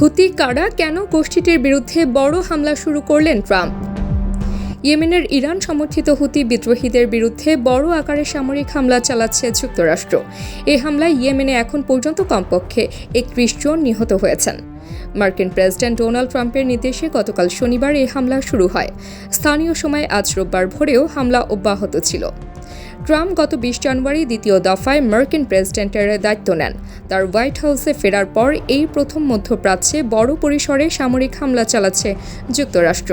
হুতি কারা কেন গোষ্ঠীটির বিরুদ্ধে বড় হামলা শুরু করলেন ট্রাম্প? ইয়েমেনের ইরান সমর্থিত হুতি বিদ্রোহীদের বিরুদ্ধে বড় আকারে সামরিক হামলা চালাচ্ছে যুক্তরাষ্ট্র। এই হামলায় ইয়েমেনে এখন পর্যন্ত কমপক্ষে একত্রিশ জন নিহত হয়েছেন। মার্কিন প্রেসিডেন্ট ডোনাল্ড ট্রাম্পের নির্দেশে গতকাল শনিবার এই হামলা শুরু হয়। স্থানীয় সময় আজ রোববার ভোরেও হামলা অব্যাহত ছিল। ট্রাম্প গত বিশ জানুয়ারি দ্বিতীয় দফায় মার্কিন প্রেসিডেন্টের দায়িত্ব নেন। তার হোয়াইট হাউসে ফেরার পর এই প্রথম মধ্যপ্রাচ্যে বড় পরিসরে সামরিক হামলা চালাচ্ছে যুক্তরাষ্ট্র।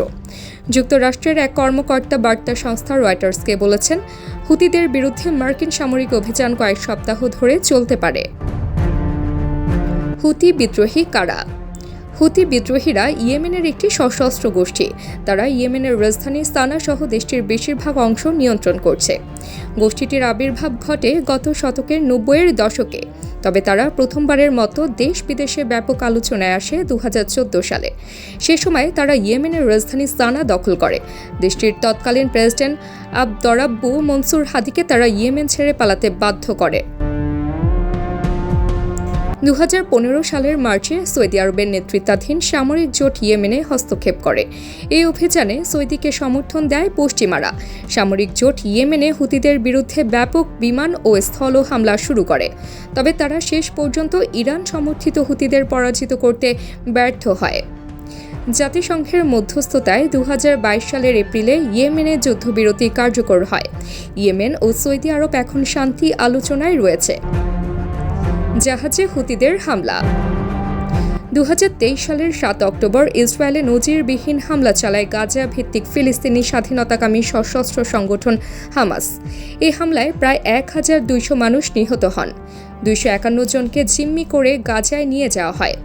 যুক্তরাষ্ট্রের এক কর্মকর্তা বার্তা সংস্থা রয়টার্সকে বলেছেন, হুতিদের বিরুদ্ধে মার্কিন সামরিক অভিযান কয়েক সপ্তাহ ধরে চলতে পারে। হুতি বিদ্রোহী কারা? হুতি বিদ্রোহীরা ইয়েমেনের একটি সশস্ত্র গোষ্ঠী। তারা ইয়েমেনের রাজধানী স্তানা সহ দেশটির বেশিরভাগ অংশ নিয়ন্ত্রণ করছে। গোষ্ঠীটির আবির্ভাব ঘটে গত শতকের নব্বইয়ের দশকে। তবে তারা প্রথমবারের মতো দেশ বিদেশে ব্যাপক আলোচনায় আসে দু হাজার চোদ্দ সালে। সে সময় তারা ইয়েমেনের রাজধানী স্তানা দখল করে। দেশটির তৎকালীন প্রেসিডেন্ট আবদরাব্বু মনসুর হাদিকে তারা ইয়েমেন ছেড়ে পালাতে বাধ্য করে। দু হাজার পনেরো সালের মার্চে সৌদি আরবের নেতৃত্বাধীন সামরিক জোট ইয়েমেনে হস্তক্ষেপ করে। এই অভিযানে সৌদিকে সমর্থন দেয় পশ্চিমারা। সামরিক জোট ইয়েমেনে হুতিদের বিরুদ্ধে ব্যাপক বিমান ও স্থল হামলা শুরু করে। তবে তারা শেষ পর্যন্ত ইরান সমর্থিত হুতিদের পরাজিত করতে ব্যর্থ হয়। জাতিসংঘের মধ্যস্থতায় দু হাজার বাইশ সালের এপ্রিলে ইয়েমেনে যুদ্ধবিরতি কার্যকর হয়। ইয়েমেন ও সৌদি আরব এখন শান্তি আলোচনায় রয়েছে। জাহাজে হুতিদের হামলা। দু হাজার তেইশ সালের সাত অক্টোবর ইসরায়েলে নজিরবিহীন হামলা চালায় গাজা ভিত্তিক ফিলিস্তিনি স্বাধীনতাকামী সশস্ত্র সংগঠন হামাস। এই হামলায় প্রায় এক হাজার দুইশো মানুষ নিহত হন। দুইশো একান্ন জনকে জিম্মি করে গাজায় নিয়ে যাওয়া হয়।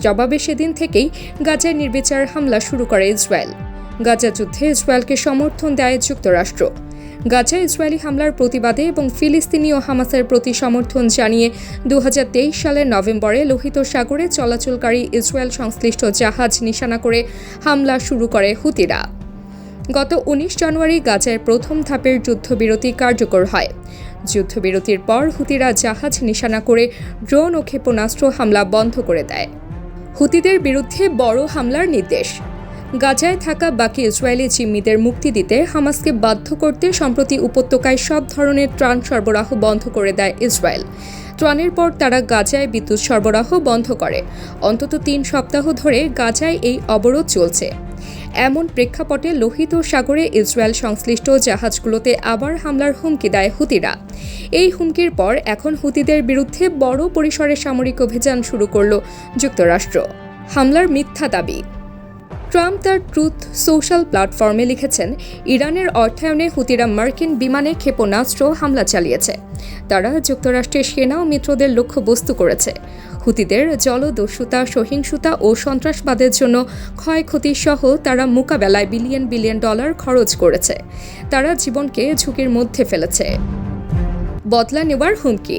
জবাবে সেদিন থেকেই গাজায় নির্বিচার হামলা শুরু করে ইসরায়েল। গাজা যুদ্ধে ইসরায়েলকে সমর্থন দেয় যুক্তরাষ্ট্র। গাজা ইসরায়েলি হামলার প্রতিবাদে এবং ফিলিস্তিনি ও হামাসের প্রতি সমর্থন জানিয়ে দু হাজার তেইশ সালের নভেম্বরে লোহিত সাগরে চলাচলকারী ইসরায়েল সংশ্লিষ্ট জাহাজ নিশানা করে হামলা শুরু করে হুতিরা। গত উনিশ জানুয়ারি গাজায় প্রথম ধাপের যুদ্ধবিরতি কার্যকর হয়। যুদ্ধবিরতির পর হুতিরা জাহাজ নিশানা করে ড্রোন ও ক্ষেপণাস্ত্র হামলা বন্ধ করে দেয়। হুতিদের বিরুদ্ধে বড় হামলার নির্দেশ। গাজায় থাকা বাকি ইসরায়েলি জিম্মিদের মুক্তি দিতে হামাসকে বাধ্য করতে সম্প্রতি উপত্যকায় সব ধরনের ত্রাণ সরবরাহ বন্ধ করে দেয় ইসরায়েল। ত্রাণের পর তারা গাজায় বিদ্যুৎ সরবরাহ বন্ধ করে। অন্তত তিন সপ্তাহ ধরে গাজায় এই অবরোধ চলছে। এমন প্রেক্ষাপটে লোহিত সাগরে ইসরায়েল সংশ্লিষ্ট জাহাজগুলোতে আবার হামলার হুমকি দেয় হুতিরা। এই হুমকির পর এখন হুতিদের বিরুদ্ধে বড় পরিসরে সামরিক অভিযান শুরু করল যুক্তরাষ্ট্র। হামলার মিথ্যা দাবি। ট্রাম্প তার ট্রুথ সোশ্যাল প্ল্যাটফর্মে লিখেছেন, ইরানের অর্থায়নে হুতিরা মার্কিন বিমানে ক্ষেপণাস্ত্র হামলা চালিয়েছে। তারা যুক্তরাষ্ট্রের সেনা ও মিত্রদের লক্ষ্যবস্তু করেছে। হুতিদের জলদস্যুতা, সহিংসতা ও সন্ত্রাসবাদের জন্য ক্ষয়ক্ষতি সহ তারা মোকাবেলায় বিলিয়ন বিলিয়ন ডলার খরচ করেছে। তারা জীবনকে ঝুঁকির মধ্যে ফেলেছে। বদলা নেওয়ার হুমকি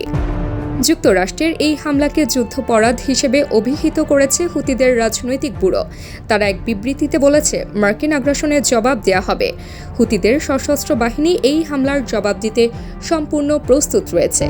যুক্তরাষ্ট্রের এই হামলাকে যুদ্ধপরাধ হিসেবে অভিহিত করেছে হুতিদের রাজনৈতিক ব্যুরো। তারা এক বিবৃতিতে বলেছে, মার্কিন আগ্রাসনের জবাব দেয়া হবে। হুতিদের সশস্ত্র বাহিনী এই হামলার জবাব দিতে সম্পূর্ণ প্রস্তুত রয়েছে।